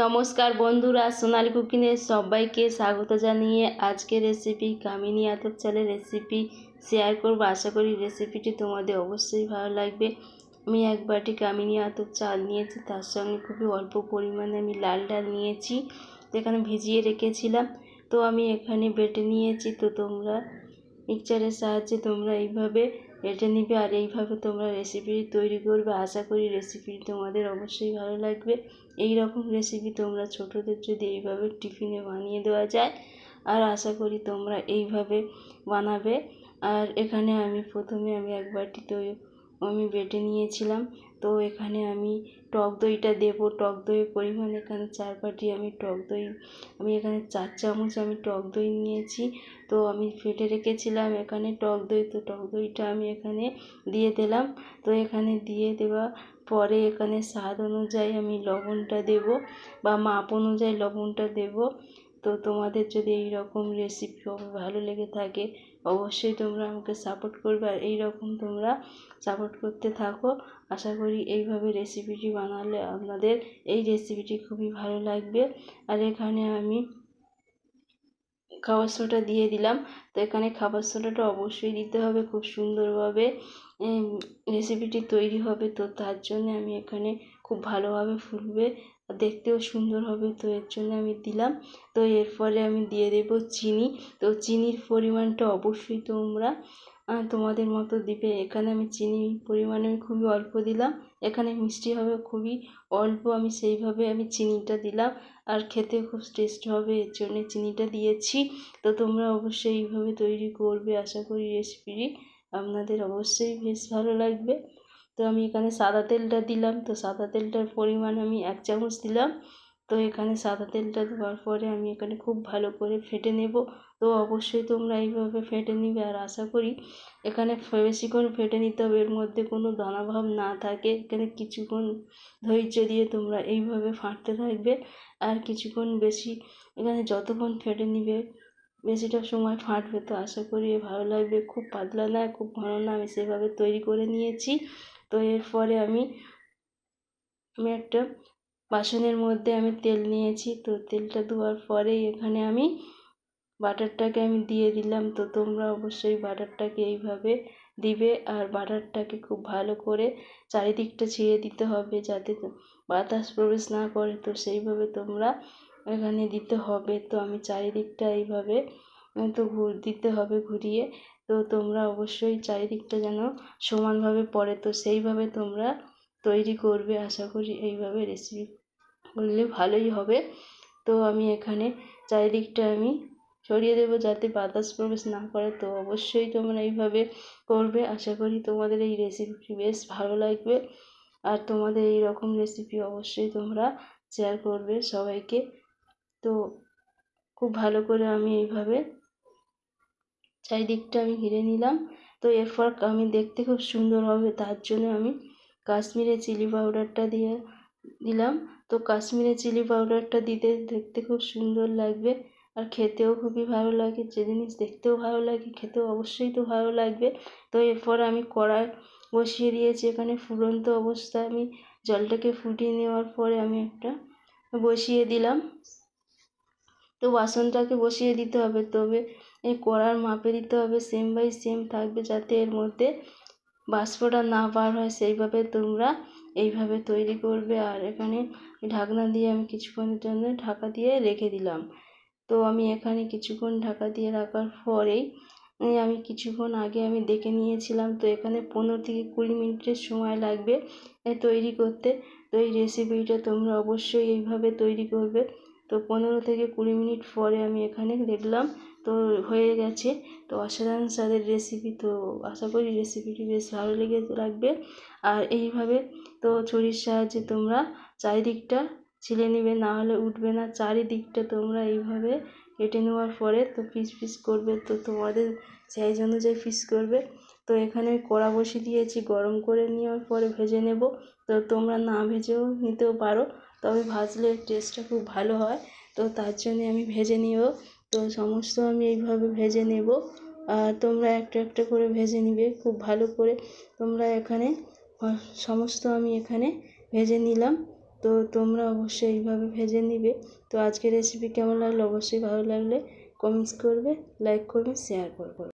নমস্কার বন্ধুরা, সোনালি কুকিংয়ে সবাইকে স্বাগত জানিয়ে আজকে রেসিপি কামিনী আতপ চালের রেসিপি শেয়ার করব। আশা করি রেসিপিটি তোমাদের অবশ্যই ভালো লাগবে। আমি এক বাটি কামিনী আতপ চাল নিয়েছি, তার সঙ্গে খুবই অল্প পরিমাণে আমি লাল ডাল নিয়েছি, যেখানে ভিজিয়ে রেখেছিলাম। তো আমি এখানে বেটে নিয়েছি, তো তোমরা মিক্সচারের সাহায্যে তোমরা এইভাবে বেটে নিবে আর এইভাবে তোমরা রেসিপি তৈরি করবে। আশা করি রেসিপি তোমাদের অবশ্যই ভালো লাগবে। এই রকম রেসিপি তোমরা ছোটোদের যদি এইভাবে টিফিনে বানিয়ে দেওয়া যায়, আর আশা করি তোমরা এইভাবে বানাবে। আর এখানে আমি প্রথমে আমি এক বাটি দই আমি বেটে নিয়েছিলাম। তো এখানে আমি টক দইটা দেবো। টক দইয়ের পরিমাণ এখানে চার বাটি আমি টক দই, আমি এখানে চার চামচ আমি টক দই নিয়েছি। তো আমি ফেটে রেখেছিলাম এখানে টক দই। তো টক দইটা আমি এখানে দিয়ে দিলাম। তো এখানে দিয়ে দেওয়া পরে এখানে স্বাদ অনুযায়ী আমি লবণটা দেব বা মাপ অনুযায়ী লবণটা দেব। তো তোমাদের যদি এই রকম রেসিপি ভালো লেগে থাকে, অবশ্যই তোমরা আমাকে সাপোর্ট করবে। আর এই রকম তোমরা সাপোর্ট করতে থাকো। আশা করি এইভাবে রেসিপিটি বানালে আপনাদের এই রেসিপিটি খুবই ভালো লাগবে। আর এখানে আমি খাবার সোডা দিয়ে দিলাম। তো এখানে খাবার সোডাটা অবশ্যই দিতে হবে খুব সুন্দরভাবে। রেসিপিটি তৈরি হবে, তো তার জন্য আমি এখানে খুব ভালোভাবে ফুলবে। দেখতেও সুন্দর হবে, তো এর জন্য আমি দিলাম। তো এর ফলে আমি দিয়ে দেব চিনি। তো চিনির পরিমাণটা অবশ্যই তোমরা তোমাদের মতো দিবে। এখানে আমি চিনি পরিমাণ আমি খুবই অল্প দিলাম। এখানে মিষ্টি হবে খুবই অল্প, আমি সেইভাবে আমি চিনিটা দিলাম। আর খেতে খুব টেস্ট হবে, এর জন্য চিনিটা দিয়েছি। তো তোমরা অবশ্যই এইভাবে তৈরি করবে, আশা করি রেসিপিটি আপনাদের অবশ্যই বেশ ভালো লাগবে। তো আমি এখানে সাদা তেলটা দিলাম। তো সাদা তেলটার পরিমাণ আমি এক চামচ দিলাম। তো এখানে সাদা তেলটা দেওয়ার পরে আমি এখানে খুব ভালো করে ফেটে নেব। তো অবশ্যই তোমরা এইভাবে ফেটে নিবে আর আশা করি এখানে বেশিক্ষণ ফেটে নিতে হবে। এর মধ্যে কোনো দানাভাব না থাকে। এখানে কিছুক্ষণ ধৈর্য দিয়ে তোমরা এইভাবে ফাটতে থাকবে। আর কিছুক্ষণ বেশি এখানে যতক্ষণ ফেটে নিবে, বেশিটা সময় ফাটবে। তো আশা করি ভালো লাগবে। খুব পাতলা না, খুব ঘন না। আমি সেভাবে তৈরি করে নিয়েছি। তো এরপরে আমি আমি একটা বাসনের মধ্যে আমি তেল নিয়েছি। তো তেলটা দেওয়ার পরে এখানে আমি বাটারটাকে আমি দিয়ে দিলাম। তো তোমরা অবশ্যই বাটারটাকে এইভাবে দিবে আর বাটারটাকে খুব ভালো করে চারিদিকটা ছিঁড়ে দিতে হবে যাতে বাতাস প্রবেশ না করে। তো সেইভাবে তোমরা এখানে দিতে হবে। তো আমি চারিদিকটা এইভাবে তো দিতে হবে ঘুরিয়ে। তো তোমরা অবশ্যই চারিদিকটা যেন সমানভাবে পড়ে। তো সেইভাবে তোমরা তৈরি করবে আশা করি এইভাবে রেসিপি করলে ভালোই হবে। তো আমি এখানে চারিদিকটা আমি ছড়িয়ে দেবো যাতে বাতাস প্রবেশ না করে। তো অবশ্যই তোমরা এইভাবে করবে। আশা করি তোমাদের এই রেসিপিটি বেশ ভালো লাগবে। আর তোমাদের এই রকম রেসিপি অবশ্যই তোমরা শেয়ার করবে সবাইকে। তো খুব ভালো করে আমি এইভাবে চারিদিকটা আমি ঘিরে নিলাম। তো এরপর আমি দেখতে খুব সুন্দর হবে, তার জন্য আমি কাশ্মীরে চিলি পাউডারটা দিয়ে দিলাম। তো কাশ্মীরে চিলি পাউডারটা দিতে, দেখতে খুব সুন্দর লাগবে আর খেতেও খুবই ভালো লাগে। যে জিনিস দেখতেও ভালো লাগে, খেতেও অবশ্যই তো ভালো লাগবে। তো এরপর আমি কড়াই বসিয়ে দিয়েছি, এখানে ফুলন্ত অবস্থায় আমি জলটাকে ফুটিয়ে নেওয়ার পরে আমি একটা বসিয়ে দিলাম। তো বাসনটাকে বসিয়ে দিতে হবে, তবে এই কড়ার মাপে দিতে হবে সেম বাই সেম থাকবে যাতে এর মধ্যে বাষ্পটা না বার হয়। সেইভাবে তোমরা এইভাবে তৈরি করবে। আর এখানে ঢাকনা দিয়ে আমি কিছুক্ষণের জন্য ঢাকা দিয়ে রেখে দিলাম। তো আমি এখানে কিছুক্ষণ ঢাকা দিয়ে রাখার পরেই আমি কিছুক্ষণ আগে আমি দেখে নিয়েছিলাম। তো এখানে পনেরো থেকে কুড়ি মিনিটের সময় লাগবে তৈরি করতে। তো এই রেসিপিটা তোমরা অবশ্যই এইভাবে তৈরি করবে। তো পনেরো থেকে কুড়ি মিনিট পরে আমি এখানে দেখলাম তো হয়ে গেছে। তো অসাধারণ স্বাদের রেসিপি তো আশা করি রেসিপিটি বেশ ভালো লেগে লাগবে। আর এইভাবে তো ছুরির সাহায্যে তোমরা চারিদিকটা ছিলে নেবে, না হলে উঠবে না। চারিদিকটা তোমরা এইভাবে কেটে নেওয়ার পরে তো পিস পিস করবে, তো তোমাদের সাইজ অনুযায়ী পিস করবে। তো এখানে কড়া বসিয়ে দিয়েছি, গরম করে নেওয়ার পরে ভেজে নেব। তো তোমরা না ভেজেও নিতেও পারো, তবে ভাজলে টেস্টটা খুব ভালো হয়। তো তার জন্যে আমি ভেজে নিব। তো সমস্ত আমি এইভাবে ভেজে নেব। আর তোমরা একটা একটা করে ভেজে নিবে, খুব ভালো করে। তোমরা এখানে সমস্ত আমি এখানে ভেজে নিলাম। তো তোমরা অবশ্যই এইভাবে ভেজে নিবে। তো আজকের রেসিপি কেমন লাগল? অবশ্যই ভালো লাগলে কমেন্টস করবে লাইক করবে শেয়ার করবে।